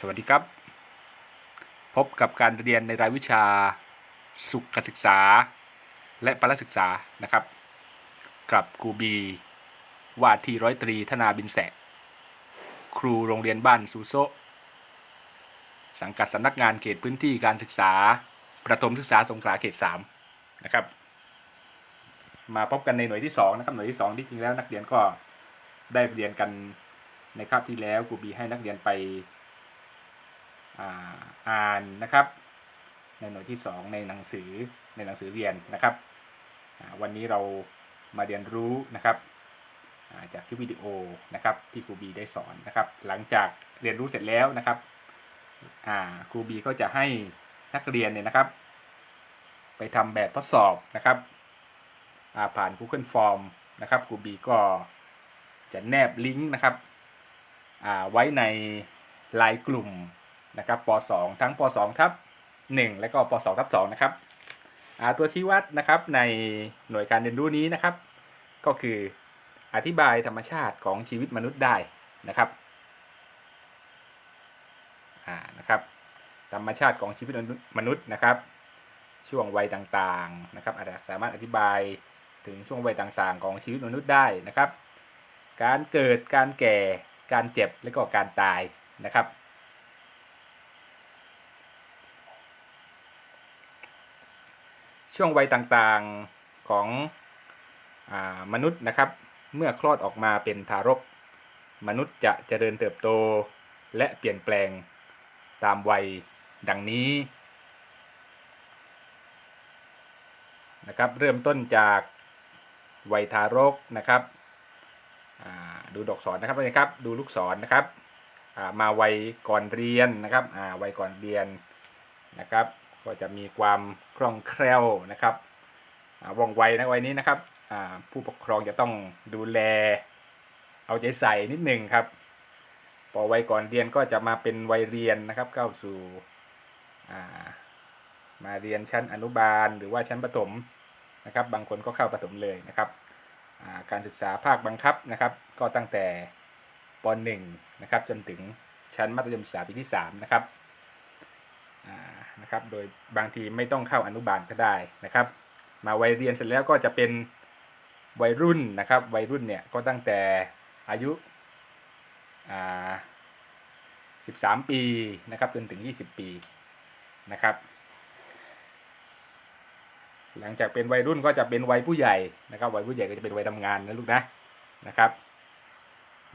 สวัสดีครับ พบกับการเรียนในรายวิชาสุขศึกษา และปรศึกษานะครับ กับครูบีว่าที่ร้อยตรีธนาบินแสะครูโรงเรียนบ้านซูโซสังกัดสำนักงานเขตพื้นที่การศึกษา ประถมศึกษาสงขลาเขต3นะครับ มาพบกันในหน่วยที่2นะครับหน่วยที่2ที่จริงแล้วนักเรียนก็ได้เรียนกันในคาบที่แล้วครูบีให้นักเรียนไป อ่านนะครับในหน่วยที่ 2 ในหนังสือในหนังสือเรียนนะครับวันนี้เรามาเรียนรู้นะครับจากคลิปวิดีโอนะครับที่ครูบีได้สอนนะครับ หลังจากเรียนรู้เสร็จแล้วนะครับครูบีก็จะให้นักเรียนเนี่ยนะครับ ไปทำแบบทดสอบนะครับผ่าน Google Form นะครับครูบีก็จะแนบลิงก์นะครับไว้ในไลน์กลุ่ม นะครับป .2 ทั้งป .2 ทับ1และก็ป .2 ทับ2นะครับตัวชี้วัดนะครับในหน่วยการเรียนรู้นี้นะครับ ก็คืออธิบายธรรมชาติของชีวิตมนุษย์ได้นะครับอ่านะครับ ธรรมชาติของชีวิตมนุษย์นะครับ ช่วงวัยต่างๆนะครับอาจจะสามารถอธิบายถึงช่วงวัยต่างๆ ของชีวิตมนุษย์ได้นะครับ การเกิดการแก่การเจ็บและก็การตายนะครับ ช่วงวัยต่างๆของอมนุษย์นะครับ เมื่อคลอดออกมาเป็นทารก มนุษย์จะเจริญเติบโตและเปลี่ยนแปลงตามวัยดังนี้นะครับเริ่มต้นจากวัยทารกนะครับดูดอกศรนะครับนะครับ ดูลูกศรนะครับมาวัยก่อนเรียนนะครับวัยก่อนเรียนนะครับ ก็จะมีความคล่องแคล่วนะครับว่องไวนะวัยนี้นะครับผู้ปกครองจะต้องดูแล เอาใจใส่นิดหนึ่งครับพอวัยก่อนเรียนก็จะมาเป็นวัยเรียนนะครับ เข้าสู่มาเรียนชั้นอนุบาลหรือว่าชั้นประถมนะครับ บางคนก็เข้าประถมเลยนะครับาการศึกษาภาคบังคับนะครับ ก็ตั้งแต่ป .1 นะครับจนถึงชั้นมัธยมศึกษาปีที่3นะครับ นะครับ โดยบางทีไม่ต้องเข้าอนุบาลก็ได้นะครับ มาวัยเรียนเสร็จแล้วก็จะเป็นวัยรุ่นนะครับ วัยรุ่นเนี่ยก็ตั้งแต่อายุอ่า13 ปีนะครับจนถึง 20 ปีนะครับ หลังจากเป็นวัยรุ่นก็จะเป็นวัยผู้ใหญ่นะครับ วัยผู้ใหญ่ก็จะเป็นวัยทำงานนะลูกนะนะครับ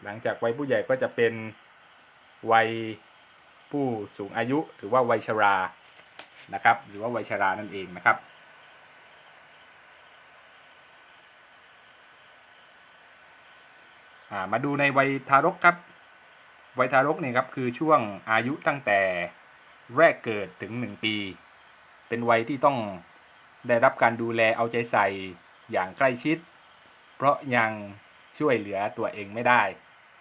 หลังจากวัยผู้ใหญ่ก็จะเป็นวัยผู้สูงอายุหรือว่าวัยชรา นะครับ หรือว่าวัยชรานั่นเองนะครับ มาดูในวัยทารกครับ วัยทารกเนี่ยครับคือช่วงอายุตั้งแต่แรกเกิดถึง 1 ปี เป็นวัยที่ต้องได้รับการดูแลเอาใจใส่อย่างใกล้ชิด เพราะยังช่วยเหลือตัวเองไม่ได้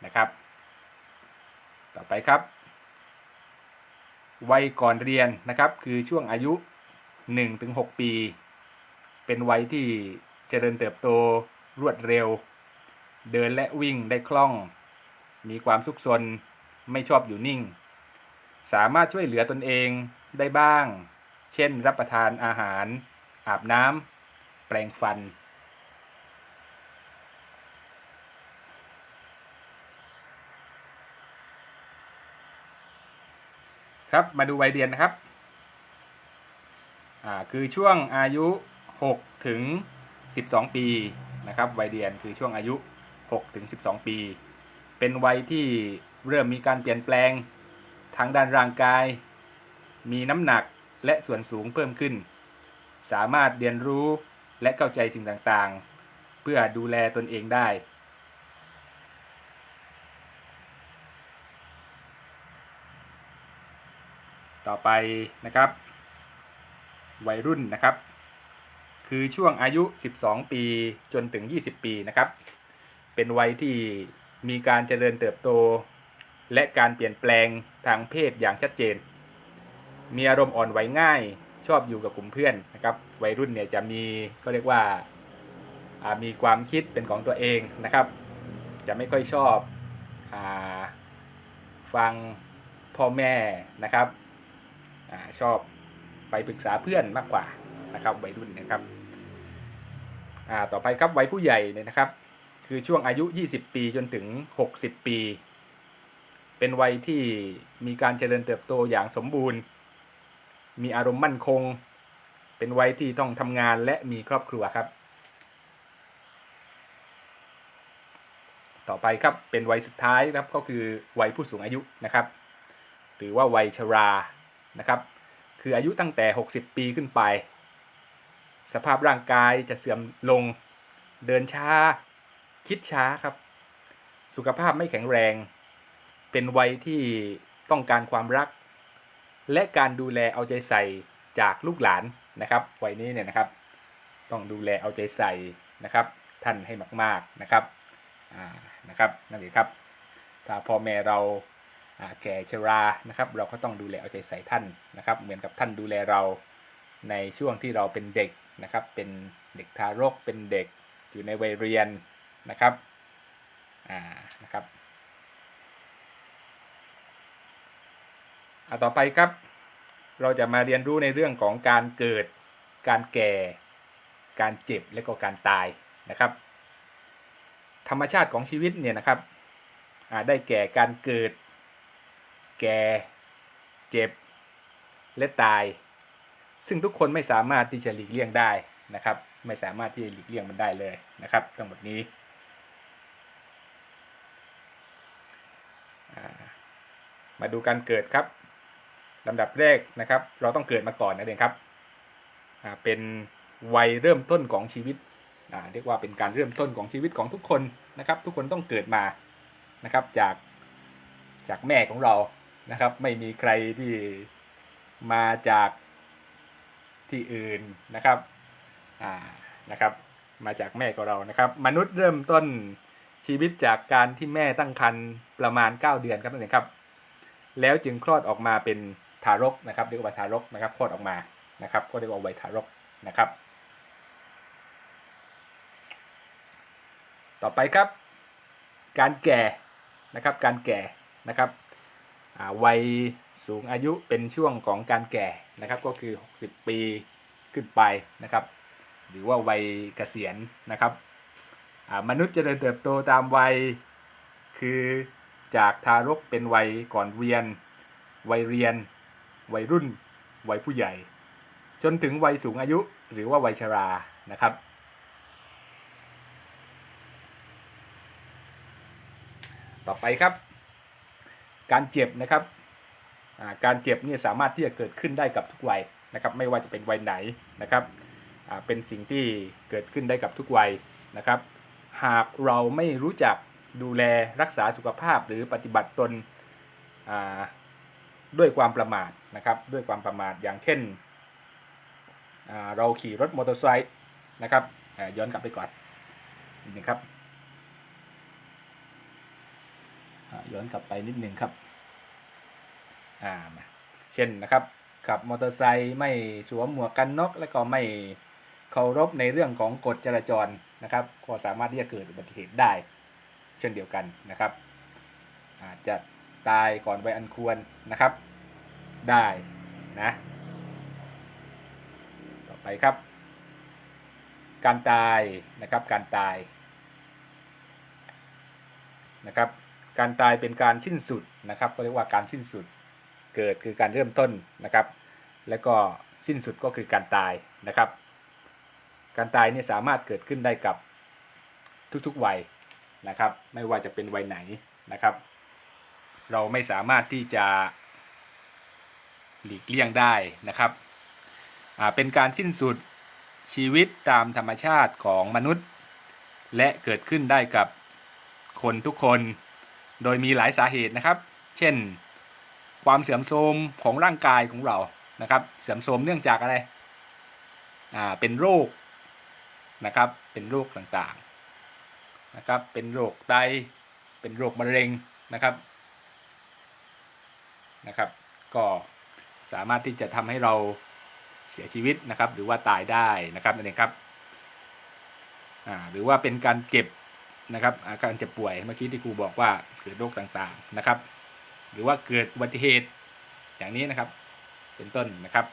นะครับ ต่อไปครับ วัยก่อนเรียนนะครับคือช่วงอายุ 1-6 ปี เป็นวัยที่เจริญเติบโตรวดเร็ว เดินและวิ่งได้คล่อง มีความสุขสนไม่ชอบอยู่นิ่ง สามารถช่วยเหลือตนเองได้บ้าง เช่นรับประทานอาหาร อาบน้ำแปรงฟัน ครับมาดูวัยเรียนนะครับอ่าคือช่วงอายุ 6 ถึง 12 ปีนะครับวัยเรียนคือช่วงอายุ 6 ถึง 12 ปี เป็นวัยที่เริ่มมีการเปลี่ยนแปลงทางด้านร่างกาย มีน้ำหนักและส่วนสูงเพิ่มขึ้น สามารถเรียนรู้และเข้าใจสิ่งต่างๆ เพื่อดูแลตนเองได้ ต่อไปนะครับ วัยรุ่นนะครับ คือช่วงอายุ 12 ปีจนถึง 20 ปีนะครับ เป็นวัยที่มีการเจริญเติบโต และการเปลี่ยนแปลงทางเพศอย่างชัดเจน มีอารมณ์อ่อนไหวง่ายชอบอยู่กับกลุ่มเพื่อนนะครับ วัยรุ่นเนี่ยจะมีก็เรียกว่าามีความคิดเป็นของตัวเองนะครับ จะไม่ค่อยชอบอฟังพ่อแม่นะครับ อชอบไปปรึกษาเพื่อนมากกว่านะครับวัยรุ่นนะครับต่อไปครับวัยผู้ใหญ่เนี่ยนะครับ คือช่วงอายุ 20 ปีจนถึง 60 ปี เป็นวัยที่มีการเจริญเติบโตอย่างสมบูรณ์ มีอารมณ์มั่นคง เป็นวัยที่ต้องทำงานและมีครอบครัวครับ ต่อไปครับเป็นวัยสุดท้ายครับก็คือวัยผู้สูงอายุนะครับ หรือว่าวัยชรา นะครับ คืออายุตั้งแต่ 60 ปีขึ้นไป สภาพร่างกายจะเสื่อมลง เดินช้า คิดช้าครับ สุขภาพไม่แข็งแรง เป็นวัยที่ต้องการความรัก และการดูแลเอาใจใส่จากลูกหลานนะครับ วัยนี้เนี่ยนะครับ ต้องดูแลเอาใจใส่นะครับ ท่านให้มาก ๆนะครับ อ่า นะครับ นั่นเองครับ ถ้าพ่อแม่เราอ่า แก่ชรานะครับเราก็ต้องดูแลเอาใจใส่ท่านนะครับ เหมือนกับท่านดูแลเราในช่วงที่เราเป็นเด็กนะครับ เป็นเด็กทารกเป็นเด็กอยู่ในวัยเรียนนะครับอ่านะครับอ่าต่อไปครับ เราจะมาเรียนรู้ในเรื่องของการเกิด การแก่ การเจ็บและก็การตายนะครับ ธรรมชาติของชีวิตเนี่ยนะครับได้แก่การเกิด แก่ เจ็บ และตาย ซึ่งทุกคนไม่สามารถที่จะหลีกเลี่ยงได้นะครับ ไม่สามารถที่จะหลีกเลี่ยงมันได้เลยนะครับ ทั้งหมดนี้มาดูการเกิดครับลำดับแรกนะครับ เราต้องเกิดมาก่อนนั่นเองครับเป็นวัยเริ่มต้นของชีวิตเรียกว่าเป็นการเริ่มต้นของชีวิตของทุกคนนะครับ ทุกคนต้องเกิดมานะครับจากจากแม่ของเรา นะครับ ไม่มีใครที่มาจากที่อื่นนะครับอ่านะครับ มาจากแม่ของเรานะครับ มนุษย์เริ่มต้นชีวิตจากการที่แม่ตั้งครรภ์ประมาณ 9 เดือนครับนั่นเองครับ แล้วจึงคลอดออกมาเป็นทารกนะครับเรียกว่าทารกนะครับคลอดออกมานะครับ ก็เรียกว่าวัยทารกนะครับ ต่อไปครับ การแก่นะครับ การแก่นะครับ วัยสูงอายุเป็นช่วงของการแก่นะครับก็คือ 60 ปีขึ้นไปนะครับ หรือว่าวัยเกษียณนะครับมนุษย์จริญเติบโตตามวัย คือจากทารกเป็นวัยก่อนเรียน วัยเรียน วัยรุ่น วัยผู้ใหญ่ จนถึงวัยสูงอายุหรือว่าวัยชรานะครับต่อไปครับ การเจ็บนะครับการเจ็บเนี่ยสามารถที่จะเกิดขึ้นได้กับทุกวัยนะครับ ไม่ว่าจะเป็นวัยไหนนะครับเป็นสิ่งที่เกิดขึ้นได้กับทุกวัยนะครับ หากเราไม่รู้จักดูแลรักษาสุขภาพหรือปฏิบัติตนด้วยความประมาทนะครับ ด้วยความประมาทอย่างเช่น เราขี่รถมอเตอร์ไซค์นะครับย้อนกลับไปก่อนนิดนึงครับ อ่า ย้อนกลับไปนิดหนึ่งครับอ่ามาเช่นนะครับ ขับมอเตอร์ไซค์ไม่สวมหมวกกันน็อกและก็ไม่เคารพในเรื่องของกฎจราจรนะครับ ก็สามารถที่จะเกิดอุบัติเหตุได้ เช่นเดียวกันนะครับ อาจจะตายก่อนวัยอันควรนะครับ ได้นะต่อไปครับ การตายนะครับการตายนะครับ การตายเป็นการสิ้นสุดนะครับก็เรียกว่าการสิ้นสุด เกิดคือการเริ่มต้นนะครับ แล้วก็สิ้นสุดก็คือการตายนะครับ การตายเนี่ยสามารถเกิดขึ้นได้กับทุกๆวัยนะครับ ไม่ว่าจะเป็นวัยไหนนะครับ เราไม่สามารถที่จะหลีกเลี่ยงได้นะครับเป็นการสิ้นสุดชีวิตตามธรรมชาติของมนุษย์ และเกิดขึ้นได้กับคนทุกคน โดยมีหลายสาเหตุนะครับ เช่น ความเสื่อมโทรมของร่างกายของเรานะครับ เสื่อมโทรมเนื่องจากอะไรอ่าเป็นโรคนะครับ เป็นโรคต่างๆนะครับ เป็นโรคไต เป็นโรคมะเร็งนะครับนะครับ ก็สามารถที่จะทำให้เราเสียชีวิตนะครับ หรือว่าตายได้นะครับนั่นเองครับอ่าหรือว่าเป็นการเจ็บ นะครับอาการเจ็บป่วยเมื่อกี้ที่ครูบอกว่าเกิดโรคต่างๆนะครับ หรือว่าเกิดอุบัติเหตุอย่างนี้นะครับ เป็นต้นนะครับ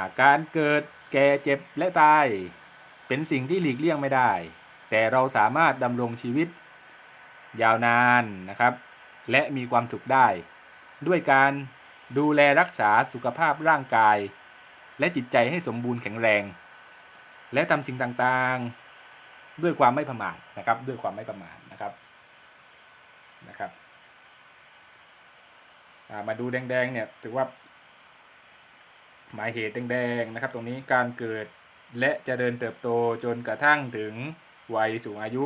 าการเกิดแก่เจ็บและตายเป็นสิ่งที่หลีกเลี่ยงไม่ได้ แต่เราสามารถดำรงชีวิตยาวนานนะครับ และมีความสุขได้ ด้วยการดูแลรักษาสุขภาพร่างกาย และจิตใจให้สมบูรณ์แข็งแรง และทำสิ่งต่างๆ ด้วยความไม่ประมาทนะครับ ด้วยความไม่ประมาทนะครับนะครับมาดูแดงๆเนี่ยถือว่า หมายเหตุแดงๆนะครับ ตรงนี้การเกิดและจะเจริญเติบโตจนกระทั่งถึงวัยสูงอายุ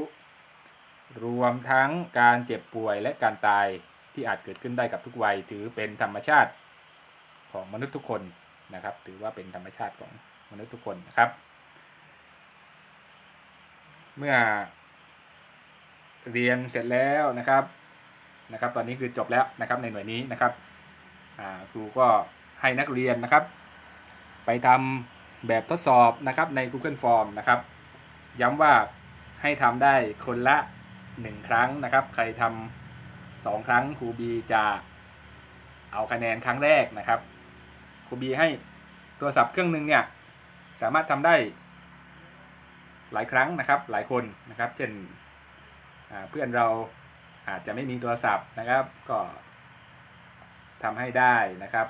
รวมทั้งการเจ็บป่วยและการตายที่อาจเกิดขึ้นได้กับทุกวัยถือเป็นธรรมชาติของมนุษย์ทุกคน นะครับ ถือว่าเป็นธรรมชาติของมนุษย์ทุกคนนะครับ เมื่อเรียนเสร็จแล้วนะครับนะครับ ตอนนี้คือจบแล้วนะครับในหน่วยนี้นะครับครูก็ให้นักเรียนนะครับ ไปทำแบบทดสอบนะครับใน Google Form นะครับ ย้ำว่าให้ทำได้คนละ 1 ครั้งนะครับ ใครทำสองครั้งครูบีจะเอาคะแนนครั้งแรกนะครับ รูบีให้โทรศัพท์เครื่องหนึ่งเนี่ยสามารถทำได้หลายครั้งนะครับ หลายคนนะครับ เช่นเพื่อนเราอาจจะไม่มีโทรศัพท์นะครับ ก็ทำให้ได้นะครับ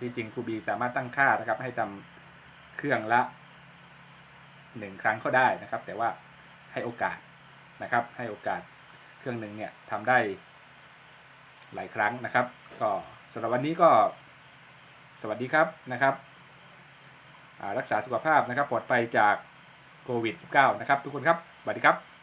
ที่จริงครูบีสามารถตั้งค่านะครับ ให้ทำเครื่องละหนึ่งครั้งก็ได้นะครับ แต่ว่าให้โอกาสนะครับ ให้โอกาสเครื่องหนึ่งเนี่ยทำได้หลายครั้งนะครับ ก็สำหรับวันนี้ก็ สวัสดีครับนะครับรักษาสุขภาพนะครับปลอดภัยจากโควิด -19 นะครับทุกคนครับสวัสดีครับ